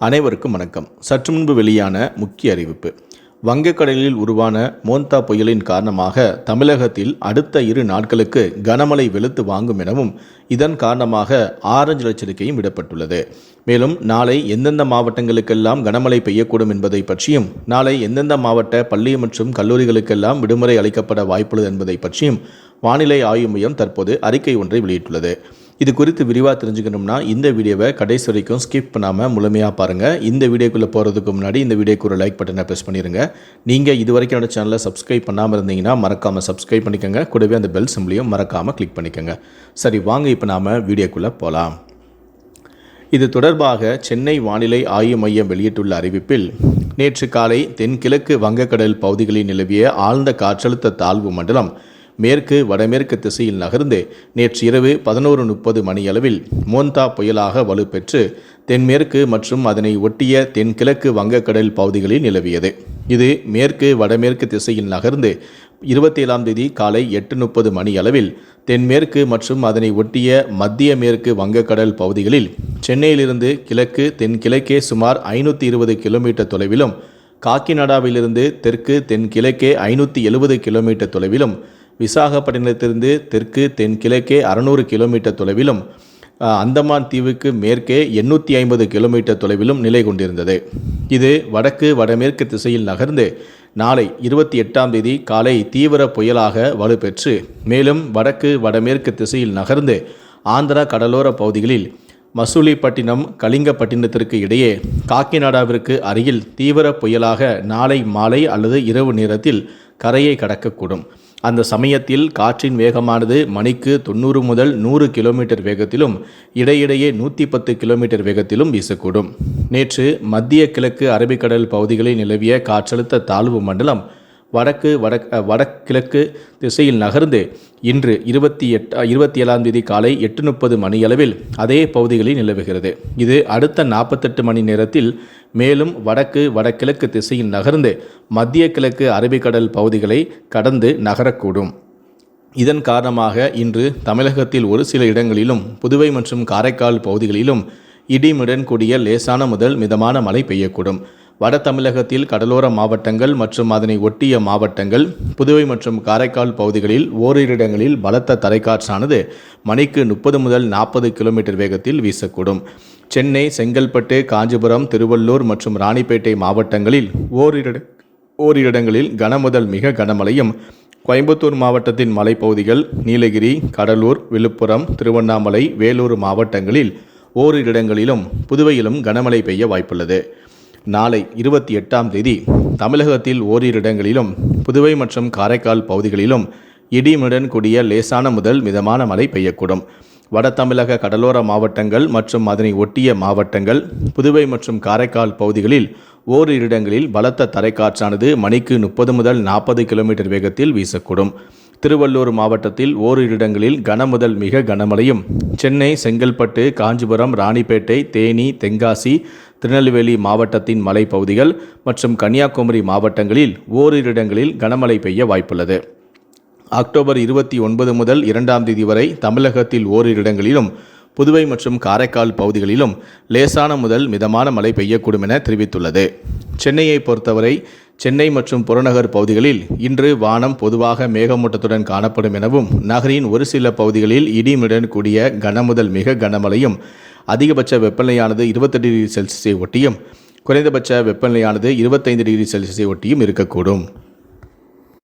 அனைவருக்கும் வணக்கம். சற்று முன்பு வெளியான முக்கிய அறிவிப்பு. வங்கக்கடலில் உருவான மோந்தா புயலின் காரணமாக தமிழகத்தில் அடுத்த இரு நாட்களுக்கு கனமழை வெளுத்து வாங்கும் எனவும் இதன் காரணமாக ஆரஞ்சு எச்சரிக்கையும் விடப்பட்டுள்ளது. மேலும் நாளை எந்தெந்த மாவட்டங்களுக்கெல்லாம் கனமழை பெய்யக்கூடும் என்பதை பற்றியும் நாளை எந்தெந்த மாவட்ட பள்ளி மற்றும் கல்லூரிகளுக்கெல்லாம் விடுமுறை அளிக்கப்பட வாய்ப்புள்ளது என்பதை பற்றியும் வானிலை ஆய்வு மையம் தற்போது அறிக்கை ஒன்றை வெளியிட்டுள்ளது. இது குறித்து விரிவாக தெரிஞ்சுக்கணும்னா இந்த வீடியோவை கடைசி வரைக்கும் ஸ்கிப் பண்ணாமல் முழுமையாக பாருங்கள் இந்த வீடியோக்குள்ளே போகிறதுக்கு முன்னாடி இந்த வீடியோக்கு ஒரு லைக் பட்டனை ப்ரெஸ் பண்ணிடுங்க நீங்கள் இது வரைக்கும் என்னோட சேனலை சப்ஸ்கிரைப் பண்ணாமல் இருந்தீங்கன்னா மறக்காமல் சப்ஸ்கிரைப் பண்ணிக்கோங்க. கூடவே அந்த பெல் சிம்லையும் மறக்காமல் கிளிக் பண்ணிக்கோங்க. சரி வாங்க இப்போ நாம் வீடியோக்குள்ளே போகலாம் இது தொடர்பாக சென்னை வானிலை ஆய்வு மையம் வெளியிட்டுள்ள அறிவிப்பில் நேற்று காலை தென்கிழக்கு வங்கக்கடல் பகுதிகளில் நிலவிய ஆழ்ந்த காற்றழுத்த தாழ்வு மண்டலம் மேற்கு வடமேற்கு திசையில் நகர்ந்து நேற்று இரவு பதினோரு முப்பது மணியளவில் மோந்தா புயலாக வலுப்பெற்று தென்மேற்கு மற்றும் அதனை ஒட்டிய தென்கிழக்கு வங்கக்கடல் பகுதிகளில் நிலவியது. இது மேற்கு வடமேற்கு திசையில் நகர்ந்து இருபத்தேழாம் தேதி காலை எட்டு முப்பது மணி அளவில் தென்மேற்கு மற்றும் அதனை ஒட்டிய மத்திய மேற்கு வங்கக்கடல் பகுதிகளில் சென்னையிலிருந்து கிழக்கு தென்கிழக்கே சுமார் ஐநூற்றி இருபது கிலோமீட்டர் தொலைவிலும் காக்கிநாடாவிலிருந்து தெற்கு தென்கிழக்கே ஐநூற்றி எழுபது கிலோமீட்டர் தொலைவிலும் விசாகப்பட்டினத்திலிருந்து தெற்கு தென்கிழக்கே அறுநூறு கிலோமீட்டர் தொலைவிலும் அந்தமான் தீவுக்கு மேற்கே எண்ணூற்றி ஐம்பது கிலோமீட்டர் தொலைவிலும் நிலை கொண்டிருந்தது. இது வடக்கு வடமேற்கு திசையில் நகர்ந்து நாளை இருபத்தி எட்டாம் தேதி காலை தீவிர புயலாக வலுப்பெற்று மேலும் வடக்கு வடமேற்கு திசையில் நகர்ந்து ஆந்திரா கடலோர பகுதிகளில் மசூலிப்பட்டினம் கலிங்கப்பட்டினத்திற்கு இடையே காக்கிநாடாவிற்கு அருகில் தீவிர புயலாக நாளை மாலை அல்லது இரவு நேரத்தில் கரையை கடக்கக்கூடும். அந்த சமயத்தில் காற்றின் வேகமானது மணிக்கு தொண்ணூறு முதல் நூறு கிலோமீட்டர் வேகத்திலும் இடையிடையே நூற்றி பத்து கிலோமீட்டர் வேகத்திலும் வீசக்கூடும். நேற்று மத்திய கிழக்கு அரபிக்கடல் பகுதிகளில் நிலவிய காற்றழுத்த தாழ்வு மண்டலம் வடக்கு வடக் வடகிழக்கு திசையில் நகர்ந்து இன்று இருபத்தி எட்டு இருபத்தி ஏழாம் தேதி காலை எட்டு முப்பது மணியளவில் அதே பகுதிகளில் நிலவுகிறது. இது அடுத்த நாற்பத்தெட்டு மணி நேரத்தில் மேலும் வடக்கு வடகிழக்கு திசையில் நகர்ந்து மத்திய கிழக்கு அரபிக்கடல் பகுதிகளை கடந்து நகரக்கூடும். இதன் காரணமாக இன்று தமிழகத்தில் ஒரு சில இடங்களிலும் புதுவை மற்றும் காரைக்கால் பகுதிகளிலும் இடிமுடன் கூடிய லேசான முதல் மிதமான மழை பெய்யக்கூடும். வட தமிழகத்தில் கடலோர மாவட்டங்கள் மற்றும் அதனை ஒட்டிய மாவட்டங்கள் புதுவை மற்றும் காரைக்கால் பகுதிகளில் ஓரிரு இடங்களில் பலத்த தரைக்காற்றானது மணிக்கு முப்பது முதல் நாற்பது கிலோமீட்டர் வேகத்தில் வீசக்கூடும். சென்னை செங்கல்பட்டு காஞ்சிபுரம் திருவள்ளூர் மற்றும் ராணிப்பேட்டை மாவட்டங்களில் ஓரிரு ஓரிரு இடங்களில் கனமுதல் மிக கனமழையும் கோயம்புத்தூர் மாவட்டத்தின் மலைப்பகுதிகள் நீலகிரி கடலூர் விழுப்புரம் திருவண்ணாமலை வேலூர் மாவட்டங்களில் ஓரிரு இடங்களிலும் புதுவையிலும் கனமழை பெய்ய வாய்ப்புள்ளது. நாளை இருபத்தி எட்டாம் தேதி தமிழகத்தில் ஓரிரு இடங்களிலும் புதுவை மற்றும் காரைக்கால் பகுதிகளிலும் இடிமுடன் கூடிய லேசான முதல் மிதமான மழை பெய்யக்கூடும். வட தமிழக கடலோர மாவட்டங்கள் மற்றும் அதனை ஒட்டிய மாவட்டங்கள் புதுவை மற்றும் காரைக்கால் பகுதிகளில் ஓரிரு இடங்களில் பலத்த தரைக்காற்றானது மணிக்கு முப்பது முதல் நாற்பது கிலோமீட்டர் வேகத்தில் வீசக்கூடும். திருவள்ளூர் மாவட்டத்தில் ஓரிரு இடங்களில் கனமுதல் மிக கனமழையும். சென்னை செங்கல்பட்டு காஞ்சிபுரம் ராணிப்பேட்டை தேனி தென்காசி திருநெல்வேலி மாவட்டத்தின் மலைப்பகுதிகள் மற்றும் கன்னியாகுமரி மாவட்டங்களில் ஓரிரு இடங்களில் கனமழை பெய்ய வாய்ப்புள்ளது. அக்டோபர் இருபத்தி ஒன்பது முதல் இரண்டாம் தேதி வரை தமிழகத்தில் ஓரிரு இடங்களிலும் புதுவை மற்றும் காரைக்கால் பகுதிகளிலும் லேசான முதல் மிதமான மழை பெய்யக்கூடும் என தெரிவித்துள்ளது. சென்னையை பொறுத்தவரை சென்னை மற்றும் புறநகர் பகுதிகளில் இன்று வானம் பொதுவாக மேகமூட்டத்துடன் காணப்படும் எனவும் நகரின் ஒரு சில பகுதிகளில் இடிமுடன் கூடிய கனமுதல் மிக கனமழையும் அதிகபட்ச வெப்பநிலையானது இருபத்தெட்டு டிகிரி செல்சியஸை ஒட்டியும் குறைந்தபட்ச வெப்பநிலையானது இருபத்தைந்து டிகிரி செல்சியஸை ஒட்டியும் இருக்கக்கூடும்.